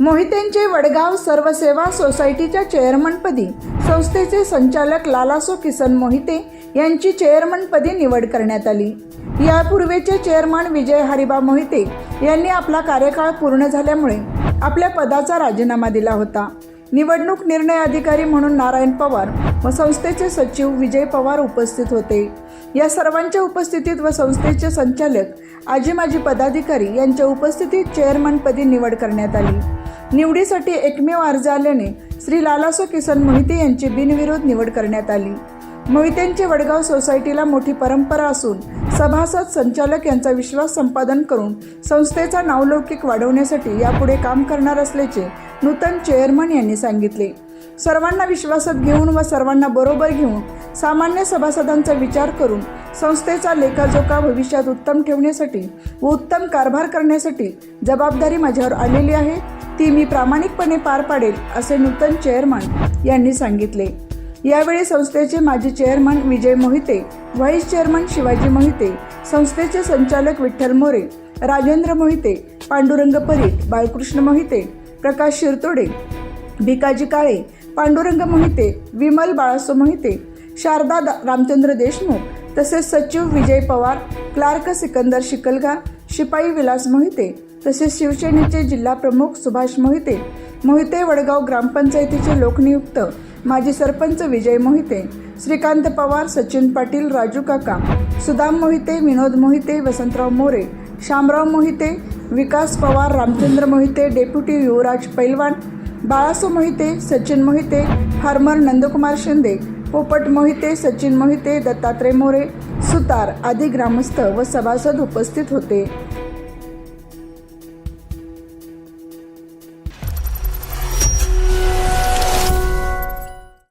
मोहितेंचे वडगाव सर्वसेवा सोसायटीच्या चेअरमनपदी संस्थेचे संचालक लालासो किसन मोहिते यांची चेअरमनपदी निवड करण्यात आली. यापूर्वीचे चेअरमन विजय हरिबा मोहिते यांनी आपला कार्यकाळ पूर्ण झाल्यामुळे आपल्या पदाचा राजीनामा दिला होता. निवडणूक निर्णय अधिकारी म्हणून नारायण पवार व संस्थेचे सचिव विजय पवार उपस्थित होते. या सर्वांच्या उपस्थितीत व संस्थेचे संचालक आजी माजी पदाधिकारी यांच्या उपस्थितीत चेअरमनपदी निवड करण्यात आली. निवडीसाठी एकमेव अर्ज आल्याने श्री लालासो किसन मोहिते यांची बिनविरोध निवड करण्यात आली. मोहितेंचे वडगाव सोसायटीला मोठी परंपरा असून सभासद संचालक यांचा विश्वास संपादन करून संस्थेचा नावलौकिक वाढवण्यासाठी यापुढे काम करणार असल्याचे नूतन चेअरमन यांनी सांगितले. सर्वांना विश्वासात घेऊन व सर्वांना बरोबर घेऊन सामान्य सभासदांचा विचार करून संस्थेचा लेखाजोखा भविष्यात उत्तम ठेवण्यासाठी व उत्तम कारभार करण्यासाठी जबाबदारी माझ्यावर आलेली आहे ती मी प्रामाणिकपणे पार पाडेल असे नूतन चेअरमन यांनी सांगितले. यावेळी संस्थेचे माजी chairman Vijay Mohite vice chairman Shivaji Mohite संस्थेचे संचालक विठ्ठल मोरे राजेंद्र मोहिते पांडुरंग परीट बाळकृष्ण मोहिते प्रकाश शिरतोडे भिकाजी काळे पांडुरंग मोहिते विमल बाळासो मोहिते शारदा दा- रामचंद्र देशमुख तसेच सचिव विजय पवार क्लार्क सिकंदर शिकलगार शिपाई विलास मोहिते तसेच शिवसेनेचे जिल्हा प्रमुख सुभाष मोहिते मोहिते वडगाव ग्रामपंचायतीचे लोकनियुक्त माजी सरपंच विजय मोहिते श्रीकांत पवार सचिन पाटील राजू काका सुदाम मोहिते विनोद मोहिते वसंतराव मोरे शामराव मोहिते विकास पवार रामचंद्र मोहिते डेप्युटी युवराज पैलवान बाळासो मोहिते सचिन मोहिते फार्मर नंदकुमार शिंदे पोपट मोहिते सचिन मोहिते दत्तात्रय मोरे सुतार आदी ग्रामस्थ व सभासद उपस्थित होते.